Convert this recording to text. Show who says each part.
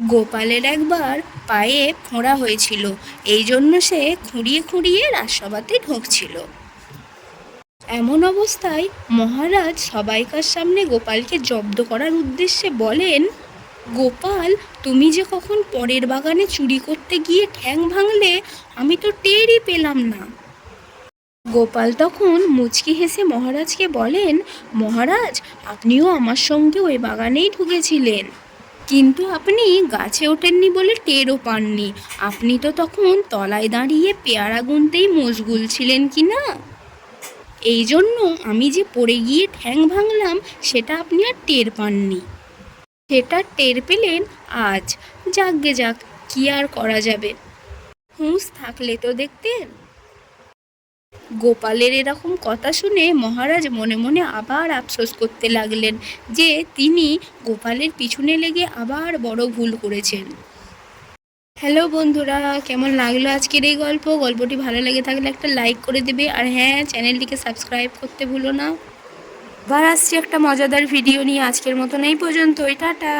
Speaker 1: গোপালের একবার পায়ে ফোঁড়া হয়েছিল। এই জন্য সে খুঁড়িয়ে খুঁড়িয়ে রাজসভাতে ঢুকছিল। এমন অবস্থায় মহারাজ সবাইকার সামনে গোপালকে জব্দ করার উদ্দেশ্যে বলেন, গোপাল, তুমি যে কখন পরের বাগানে চুরি করতে গিয়ে ঠ্যাং ভাঙলে, আমি তো টেরই পেলাম না। গোপাল তখন মুচকি হেসে মহারাজকে বলেন, মহারাজ, আপনিও আমার সঙ্গে ওই বাগানেই ঢুকেছিলেন। কিন্তু আপনি গাছে ওঠেননি বলে টেরও পাননি। আপনি তো তখন তলায় দাঁড়িয়ে পেয়ারা গুনতেই মশগুল ছিলেন কি না? এই জন্য আমি যে পড়ে গিয়ে ঠ্যাং ভাঙলাম, সেটা আপনি আর টের পাননি। সেটা টের পেলেন আজ। যাকগে যাক, কি আর করা যাবে? হুঁশ, থাকলে তো দেখতেন। গোপালের এরকম কথা শুনে মহারাজ মনে মনে আবার আফসোস করতে লাগলেন যে তিনি গোপালের পিছনে লেগে আবার বড় ভুল করেছেন। হ্যালো বন্ধুরা, কেমন লাগল আজকের এই গল্প? গল্পটি ভালো লেগে থাকলে একটা লাইক করে দেবে। আর হ্যাঁ চ্যানেলটিকে সাবস্ক্রাইব করতে ভুলো না। আবার আসছি একটা মজাদার ভিডিও নিয়ে আজকের মতন এই পর্যন্তই। টাটা!